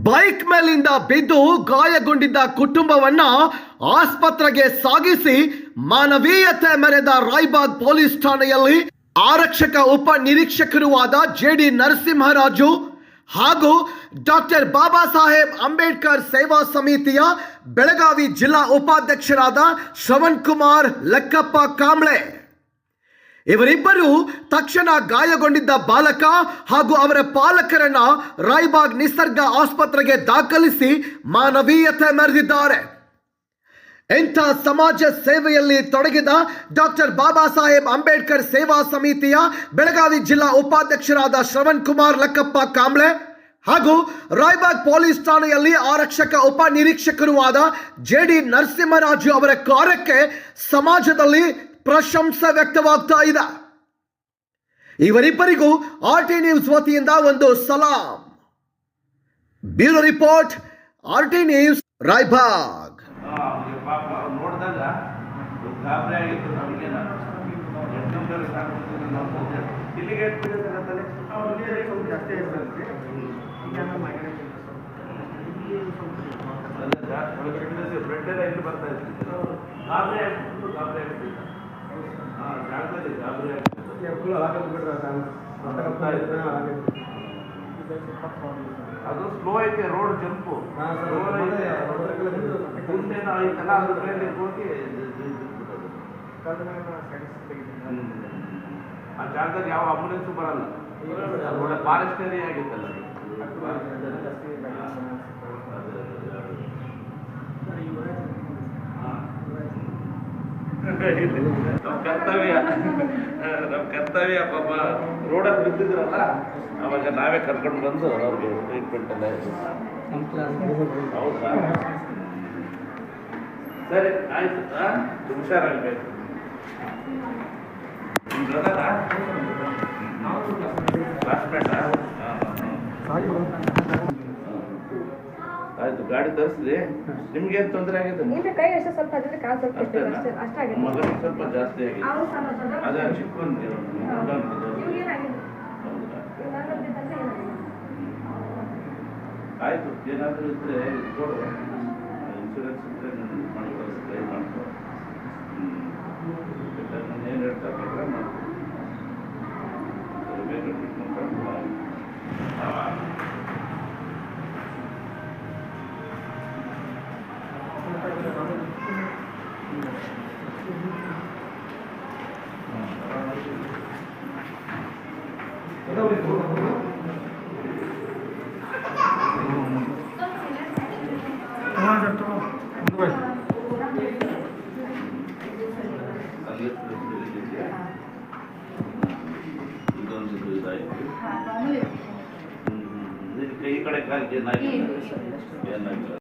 Bike ಮೇಲಿಂದ ಬಿದ್ದು ಗಾಯಗೊಂಡಿದ್ದ ಕುಟುಂಬವನ್ನ ಆಸ್ಪತ್ರೆಗೆ ಸಾಗಿಸಿ ಮಾನವೀಯತೆ ಮೆರೆದ ರಾಯ್ಬಾಗ್ ಪೊಲೀಸ್ ಠಾಣೆಯಲ್ಲಿ ಆರಕ್ಷಕ ಉಪ ನಿರೀಕ್ಷಕರೂ ಆದ ಜೆಡಿ ನರಸಿಂಹರಾಜು ಹಾಗೂ ಡಾಕ್ಟರ್ ಬಾಬಾ ಸಾಹೇಬ್ ಅಂಬೇಡ್ಕರ್ ಸೇವಾ ಸಮಿತಿಯ ಬೆಳಗಾವಿ ಜಿಲ್ಲಾ ಉಪಾಧ್ಯಕ್ಷರಾದ ಶ್ರವಣ್ ಕುಮಾರ್ ಲಕ್ಕಪ್ಪ ಕಾಂಬ್ಳೆ ಇವರಿಬ್ಬರು ತಕ್ಷಣ ಗಾಯಗೊಂಡಿದ್ದ ಬಾಲಕ ಹಾಗೂ ಅವರ ಪಾಲಕರನ್ನ ರಾಯ್ಬಾಗ್ ನಿಸರ್ಗ ಆಸ್ಪತ್ರೆಗೆ ದಾಖಲಿಸಿ ಮಾನವೀಯತೆ ಮೆರೆದಿದ್ದಾರೆ. ಇಂಥ ಸಮಾಜ ಸೇವೆಯಲ್ಲಿ ತೊಡಗಿದ ಡಾಕ್ಟರ್ ಬಾಬಾ ಸಾಹೇಬ್ ಅಂಬೇಡ್ಕರ್ ಸೇವಾ ಸಮಿತಿಯ ಬೆಳಗಾವಿ ಜಿಲ್ಲಾ ಉಪಾಧ್ಯಕ್ಷರಾದ ಶ್ರವಣ್ ಕುಮಾರ್ ಲಕ್ಕಪ್ಪ ಕಾಂಬ್ಳೆ ಹಾಗೂ ರಾಯ್ಬಾಗ್ ಪೊಲೀಸ್ ಠಾಣೆಯಲ್ಲಿ ಆರಕ್ಷಕ ಉಪ ನಿರೀಕ್ಷಕರೂ ಆದ ಜೆ ಡಿ ನರಸಿಂಹರಾಜು ಅವರ ಕಾರ್ಯಕ್ಕೆ ಸಮಾಜದಲ್ಲಿ ಪ್ರಶಂಸೆ ವ್ಯಕ್ತವಾಗ್ತಾ ಇದೆ. ಇವರಿಬ್ಬರಿಗೂ ಆರ್ ಟಿ ನ್ಯೂಸ್ ವತಿಯಿಂದ ಒಂದು ಸಲಾಂ. Bureau report R T news Raibag ಬರ್ತಾ ಇತ್ತು ಅದು ಸ್ಲೋ ಐತೆ ರೋಡ್ ಜಂಪು ಐತಲ್ಲ ಅದ್ರ ಮೇಲೆ ಹೋಗಿ. ಆ ಜಾಗದಲ್ಲಿ ಯಾವ ಅಂಬುಲೆನ್ಸ್ ಬರಲ್ಲ. ಫಾರೆಸ್ಟ್ ಏರಿಯಾ ಆಗಿತ್ತಲ್ಲ. ನಮ್ಮ ಕರ್ತವ್ಯ ನಮ್ಮ ಕರ್ತವ್ಯ ಪಾಪ ರೋಡಲ್ಲಿ ಬಿದ್ದಿದ್ರಲ್ಲ ಅವಾಗ ನಾವೇ ಕರ್ಕೊಂಡು ಬಂದು ಅವ್ರಿಗೆ ಟ್ರೀಟ್ಮೆಂಟ್ ಎಲ್ಲ ಹೌದಾ? ಸರಿ ಆಯ್ತು? ಹುಷಾರಾಗಬೇಕು ನಿಮ್ಮ ಬ್ರದರಾ ಕ್ಲಾಸ್ಮೇಟಾ ಆಯ್ತು ಗಾಡಿ ತರಿಸಿದೆ. ನಿಮ್ಗೆ ಏನ್ ತೊಂದರೆ ಆಗಿದೆ? ಇಲ್ಲ ಕೈ ಅಷ್ಟೇ ಸ್ವಲ್ಪ ಕಾಲು ಸ್ವಲ್ಪ ಕೆಟ್ಟಿದೆ? ಅಷ್ಟೇ ಮಗನಿಗೆ ಸ್ವಲ್ಪ ಜಾಸ್ತಿ ಆಗಿದೆ. ಅವ್ನು ಸಣ್ಣ ಸಣ್ಣ ಅದೇ ನಾನು ಆಯ್ತು ಏನಾದರೂ ಇದ್ರೆ ಕೊಡು ಇನ್ಶೂರೆನ್ಸ್ ಇದ್ರೆ ಮಾಡಿ ಮಾಡ್ಕೊ. ಈ ಕಡೆ ಕಾಲಿಗೆ ಏನಾಗಿಲ್ಲ ಏನಾಗಿಲ್ಲ